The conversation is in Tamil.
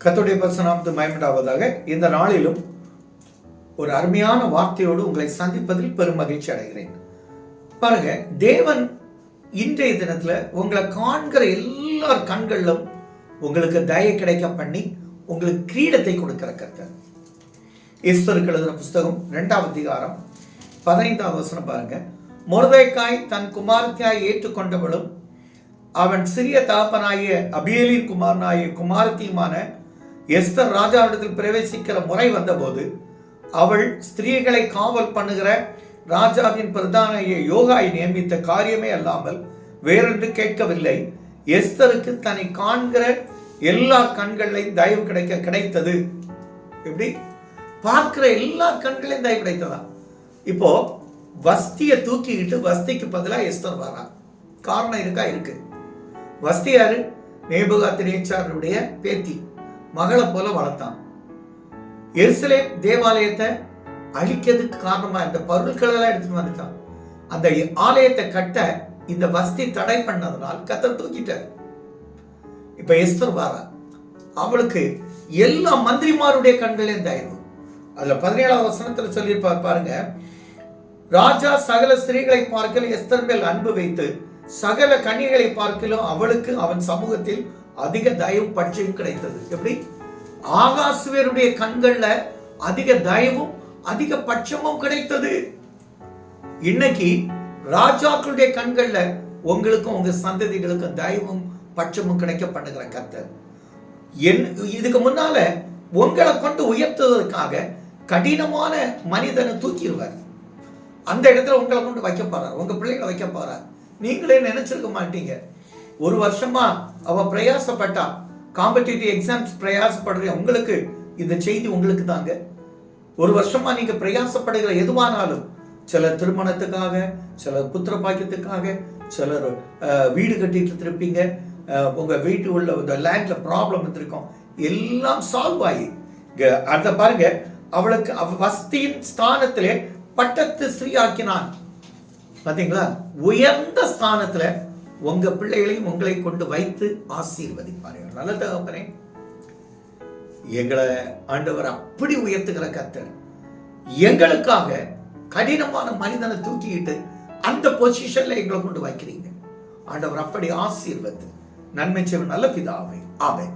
கத்துடைய பரிசுநாமத்து மயமண்டாவதாக இந்த நாளிலும் ஒரு அருமையான வார்த்தையோடு உங்களை சந்திப்பதில் பெரும் மகிழ்ச்சி அடைகிறேன். பாருங்க தேவன் இன்றைய தினத்துல உங்களை காண்கிற எல்லார் கண்களிலும் உங்களுக்கு தயை கிடைக்க பண்ணி உங்களுக்கு கிரீடத்தை கொடுக்கிற கர்த்தர். ஈஸ்வருக்கு எழுதின புஸ்தகம் ரெண்டாவது அதிகாரம் பதினைந்தாம் வசனம் பாருங்க. முருதைக்காய் தன் குமாரத்தியாய் ஏற்றுக்கொண்டவளும் அவன் சிறிய தாப்பனாகிய அபியலின் குமாரனாகிய குமாரத்தியுமான எஸ்தர் ராஜாவிடத்தில் பிரவேசிக்கிற முறை வந்தபோது அவள் ஸ்திரீகளை காவல் பண்ணுகிற ராஜாவின் பிரதானிய யோகாய் நியமித்த காரியமே அல்லாமல் வேறென்று கேட்கவில்லை. எஸ்தருக்கு தன்னை காண்கிற எல்லா கண்களையும் தயவு கிடைக்க கிடைத்தது. எப்படி? பார்க்கிற எல்லா கண்களையும் தயவு கிடைத்ததா? இப்போ வஸ்தியை தூக்கிக்கிட்டு வஸ்திக்கு பதிலாக எஸ்தர் வரா காரணம் இருக்கா? இருக்கு. வஸ்தி யாரு? நேபுகாத் பேத்தி. மகளை போல வளர்த்தான். எருசலேம் தேவாலயத்தை அழிக்கிறதுக்கு காரணமா இந்த பொருட்கள் எல்லாம் எடுத்துட்டு வந்துட்டான். அந்த ஆலயத்தை கட்ட இந்த வஸ்தி தடை பண்ணதுனால் கத்த தூக்கிட்டார். இப்ப எஸ்தர் வாரா அவளுக்கு எல்லா மந்திரிமாருடைய கண்களையும் தயவு. அதுல பதினேழாவது வசனத்துல சொல்லியிருப்பார் பாருங்க. ராஜா சகல ஸ்திரீகளை பார்க்கலும் எஸ்தர் மேல் அன்பு வைத்து சகல கன்னிகளை பார்க்கலும் அவளுக்கு அவன் சமூகத்தில் அதிக தயவு பட்சம் கிடைத்தது. எப்படி? ஆகாசுவருடைய கண்கள்ல அதிக தயவும் அதிக பட்சமும் கிடைத்தது. இன்னைக்கு ராஜாக்களுடைய கண்கள்ல உங்களுக்கும் உங்க சந்ததிகளுக்கும் தயவும் பட்சமும் கிடைக்க பண்ணுகிற கத்தர் என் இதுக்கு முன்னால உங்களை கொண்டு உயர்த்துவதற்காக கடினமான மனிதனை தூக்கிடுவார். அந்த இடத்துல உங்களை கொண்டு வைக்க போறார். உங்க பிள்ளைகளை வைக்க போறார். நீங்களே நினைச்சிருக்க மாட்டீங்க. ஒரு வருஷமா அவ பிரயாசப்பட்டா. காம்படிட்டிவ் எக்ஸாம்ஸ் பிரயாசப்படுற உங்களுக்கு இந்த செய்தி உங்களுக்கு தாங்க. ஒரு வருஷமா நீங்க பிரயாசப்படுகிற எதுவானாலும் சிலர் திருமணத்துக்காக சிலர் புத்திர பாக்கியத்துக்காக சிலர் வீடு கட்டிட்டு இருப்பீங்க உங்க வீட்டு உள்ள இந்த லேண்ட்ல ப்ராப்ளம் இருந்திருக்கும் எல்லாம் சால்வ் ஆகி இங்க பாருங்க. அவளுக்கு அவ வஸ்தியின் ஸ்தானத்திலே பட்டத்து ஸ்ரீயாக்கினான். பாத்தீங்களா? உயர்ந்த ஸ்தானத்துல உங்க பிள்ளைகளையும் உங்களை கொண்டு வைத்து ஆசீர்வதிப்பார்கள் நல்ல தகப்பனே. எங்களை ஆண்டவர் அப்படி உயர்த்துகிற கத்தர் எங்களுக்காக கடினமான மனிதனை தூக்கிக்கிட்டு அந்த பொசிஷன்ல எங்களை கொண்டு வைக்கிறீங்க. ஆண்டவர் அப்படி ஆசீர்வத்து. நன்மை செய்வ நல்ல பிதாவே. ஆமே